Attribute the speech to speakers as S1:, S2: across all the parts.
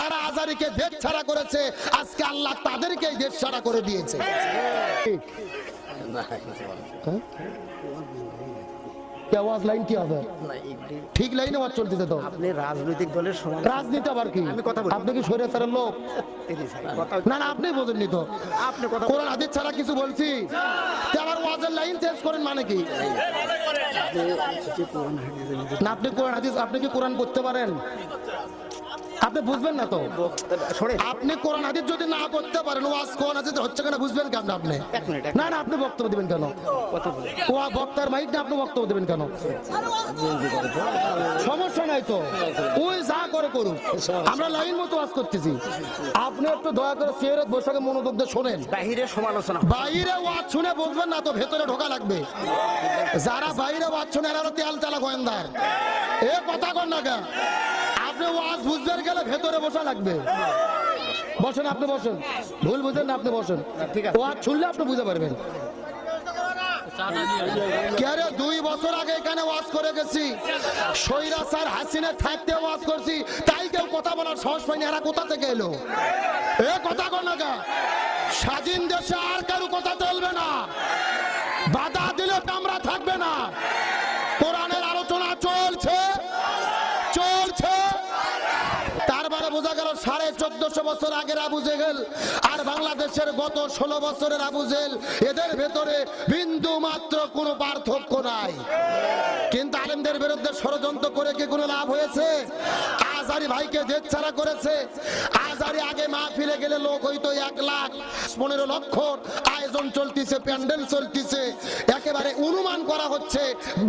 S1: যারা আজারিকে দেশ ছাড়া করেছে আজকে আল্লাহ তাদেরকে দেশ ছাড়া করে দিয়েছে। আওয়াজ? লাইন কি হবে ঠিক লাইনে আওয়াজ চলতেছে তো।
S2: আপনি রাজনৈতিক দলের সমান
S1: রাজনীতি আবার কি?
S2: আমি কথা বলি।
S1: আপনি কি লোক? না না আপনি বোঝেননি তো।
S2: আপনি কথা
S1: কোরআন হাদিস ছাড়া কিছু বলছি? ওয়াজের লাইন চেঞ্জ করেন মানে কি? না আপনি কোরআন হাদিস আপনি কি কোরআন করতে পারেন? আপনি বুঝবেন না তো। আপনি কোরআন হাদিস যদি না করতে পারেন ওয়াজ কোরআন হাদিস হচ্ছে কেন বুঝবেন কেমন আপনি? না না আপনি বক্তব্য দিবেন কেন? ও বক্তার মাইক না আপনি বক্তব্য দিবেন কেন? সমস্যা নাই তো। ওই যা করে করুক। আমরা লাইন মতো ওয়াজ করতেছি। আপনি একটু দয়া করে চেয়ারে বসে মনোযোগ দিয়ে শোনেন।
S2: বাহিরে সমালোচনা
S1: বাইরে ওয়াজ শুনে বুঝবেন না তো ভেতরে ঢোকা লাগবে। যারা বাইরে ওয়াজ শুনে এরা তেল চালা গোয়েন্দার। এ কথা কর না কেন? আপনি ওয়াজ গেলে ভেতরে বসা লাগবে। বসেন আপনি বসেন। ভুল বুঝেন না আপনি বসেন।
S2: ঠিক আছে।
S1: ওয়াজ শুনলে আপনি বুঝতে পারবেন। দুই বছর আগে এখানে ওয়াজ করে গেছি। সৈরা স্যার হাসিনে থাকতে ওয়াজ করছি। তাই কেউ কথা বলার সাহস পাইনি এরা কোথা থেকে এলো? এ কথা কর না কেন? স্বাধীন দেশে আর কারও কথা চলবে না। বাধা দিলে কামরা সাড়ে চোদ্দশো বছর আগের আবু জেহেল আর বাংলাদেশের গত ষোলো বছরের আবু জেহেল, এদের ভেতরে বিন্দু মাত্র কোনো পার্থক্য নাই। কিন্তু আলেমদের বিরুদ্ধে ষড়যন্ত্র করে কি কোনো লাভ হয়েছে? আজারি ভাইকে দেশ ছাড়া করেছে। আজারি আগে মাহফিলে গেলে লোক হইতো এক লাখ পনেরো লক্ষ। আয়োজন চলতিছে, প্যান্ডেল চলতিছে। একেবারে অনুমান করা হচ্ছে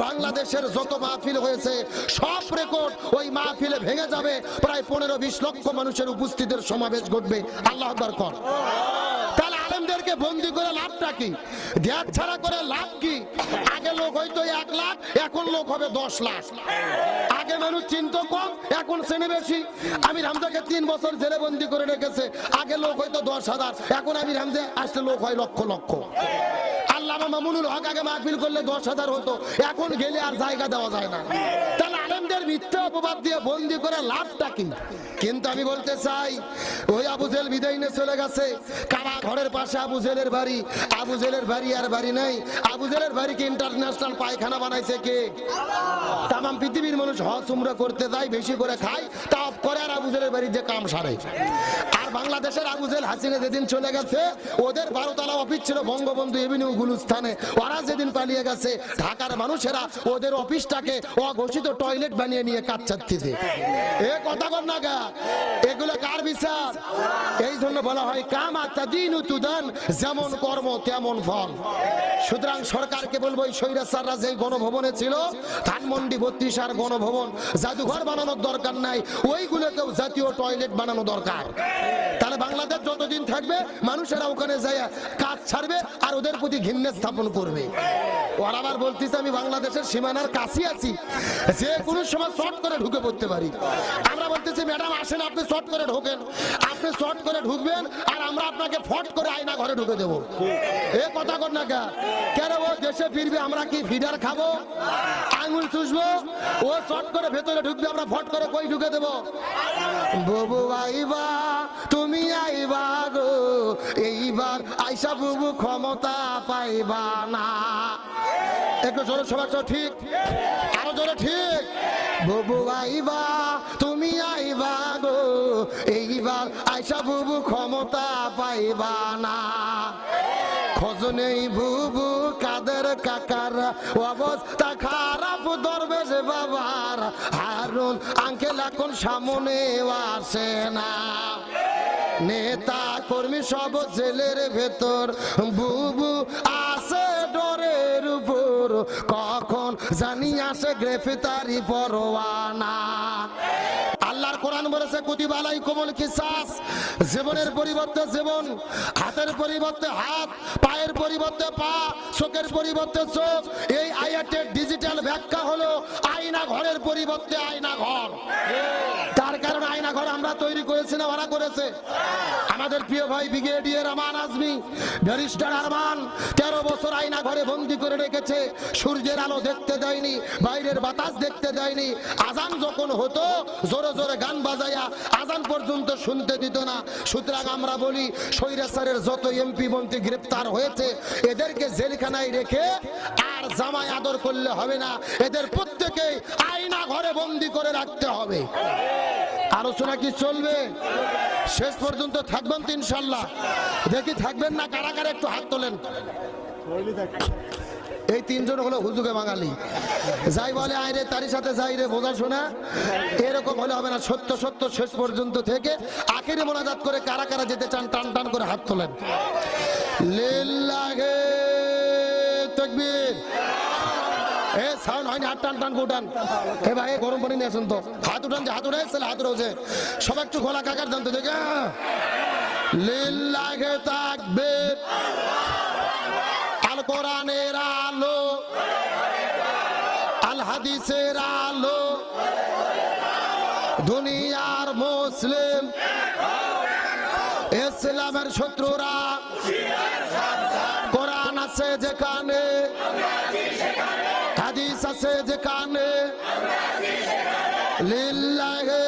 S1: বাংলাদেশের যত মাহফিল হয়েছে, সব রেকর্ড ওই মাহফিলে ভেঙে যাবে। প্রায় পনেরো, বিশ লক্ষ মানুষের উপস্থিতির সমাবেশ ঘটবে। আল্লাহ আকবার আলেমদেরকে বন্দি করে লাভটা কি? দেশ ছাড়া করে লাভ কি? আগে লোক হয়তো এক লাখ, এখন লোক হবে দশ লাখ। আগে মানুষ চিন্ত কম, এখন শ্রেণি বেশি। আমি রামজাকে তিন বছর জেলে বন্দি করে রেখেছে, আগে লোক হয়তো দশ হাজার, এখন আমি রামজে আসলে লোক হয় লক্ষ লক্ষ। আল্লামা মামুনুল হক আগে মাহফিল করলে দশ হাজার হতো, এখন গেলে আর জায়গা দেওয়া যায় না। তাহলে আলেমদের মিথ্যা অপবাদ দিয়ে বন্দি করে লাভটা কি? কিন্তু আমি বলতে চাই, ওই আবু জেল বিদায় চলে গেছে। কারা ঘরের পাশে আবু জেলের বাড়ি? আবুজেলের বাড়ি আর বাড়ি নাই। আবুজেলের বাড়িকে ইন্টারন্যাশনাল পায়খানা বানাইছে কে? তাম পৃথিবীর মানুষ হজ, উমরা করতে যায়, বেশি করে খায় তা করে আর আবুজেলের বাড়ির যে কাম সারে। বাংলাদেশের আবু জেল হাসিনা যেদিন চলে গেছে, ওদের বারোতলা অফিস ছিল বঙ্গবন্ধু এভিনিউ গুলুস্থানে। ওরা যেদিন পালিয়ে গেছে, ঢাকার মানুষেরা ওদের অফিসটাকে অঘোষিত টয়লেট বানিয়ে নিয়ে কাজ চাচ্ছে এ কথা কর না গা, এগুলো কার বিশ্বাস এই জন্য বলা হয়, কাম আত্মা দিন তুদান, যেমন কর্ম তেমন ফল। সুতরাং সরকারকে বলব, এই স্বৈরাচাররা যে গণভবনে ছিল, ধানমন্ডি, বত্রিশ আর গণভবন, জাদুঘর বানানোর দরকার নাই, ওইগুলোকেও জাতীয় টয়লেট বানানো দরকার। তাহলে বাংলাদেশ যতদিন থাকবে, মানুষেরা ওখানে যায় কাজ ছাড়বে আর ওদের প্রতি ঘৃণ্য স্থাপন করবে। ওরা আবার বলতেছে, আমি বাংলাদেশের সীমানার কাছে আছি। যে কোনো সময় শর্ট করে ঢুকে পড়তে পারি। আমরা বলতেছি, ম্যাডাম, আসেন, আপনি শর্ট করে ঢোকেন। আপনি শর্ট করে ঢুকবেন আর আমরা আপনাকে ফট করে আয়না ঘরে ঢুকে দেবো। এ কথা কর না কেন? ও দেশে ফিরবে, আমরা কি ফিডার খাব? আঙুল চুষবো? ও শর্ট করে ভেতরে ঢুকবে, আমরা ফট করে কই ঢুকে দেবো? বুবু আইবা তুমি আইবা গো, এইবার আইসা বুবু ক্ষমতা পাইবা না। একটু জোরে সবার সব ঠিক? আরও জোরে ঠিক? বুবু আইবা, তুমি আইবা গো, এইবার আইসা বুবু ক্ষমতা পাইবা না। খোঁজ নেই বুবু, কাদের কাকার অবস্থা খারাপ, দরবেশ বাবার হারুন, আঙ্কেল এখন সামনে আসে না। নেতা কর্মী সব জেলের ভেতর। বুবু আসে ডরের উপর। কখন জানি আসে গ্রেফতারি পরোয়ানা। আল্লাহর কোরআন বলেছে কুতিবালাই কোমল কিসাস। জীবনের পরিবর্তে জীবন, হাতের পরিবর্তে হাত, পায়ের পরিবর্তে পা, চোখের পরিবর্তে চোখ। এই আয়াতের ডিজিটাল ব্যাখ্যা হলো আয়না ঘরের পরিবর্তে আয়না ঘর তার কারণে আয়না ঘর আমরা তৈরি করেছি না ওরা করেছে? আমাদের প্রিয় ভাই ব্রিগেডিয়ার আমান আজমি, ব্যারিস্টার আরমান, তেরো বছর আয়না ঘরে বন্দি করে রেখেছে। সূর্যের আলো দেখতে দেয়নি, বাইরের বাতাস দেখতে দেয়নি। আজান যখন হতো, জোরে জোরে গান বাজাইয়া আজান পর্যন্ত শুনতে দিত না। সুতরাং আমরা বলি স্বৈরাচারের যত এমপি মন্ত্রী গ্রেপ্তার হয়েছে, এদেরকে জেলখানায় রেখে আর জামাই আদর করলে হবে না। এদের প্রত্যেকে আয়না ঘরে বন্দি করে রাখতে হবে। আলোচনা কি চলবে? শেষ পর্যন্ত থাকবেন তো ইনশাল্লাহ দেখি থাকবেন না কারা কারা একটু হাত তোলেন। এই তিনজন হলো হুজুগে বাঙালি। যাই বলে আয় রে তারই সাথে যাই রে, বোঝা শোনা? এরকম হলে হবে না, সত্য সত্য, শেষ পর্যন্ত থেকে আখেরে মোনাজাত করে কারা কারা যেতে চান, টান টান করে হাত তোলেন। লিল্লাহে তাকবীর সাউন্ড হয়নি, হাত টান টান উঠান এ ভাই, গরম পানি নিয়ে আসুন তো। হাত উঠান যে, হাত উঠে এসেছিল হাত উঠেছে সব একটু খোলা কাকার দেন তো দেখে লিল্লাহে তাকবীর আল কোরআনের আলো, আল হাদিসের আলো। দুনিয়ার মুসলিম, ইসলামের শত্রুরা। কোরআন আছে যেখানে আছে যেখানে লিল্লাহে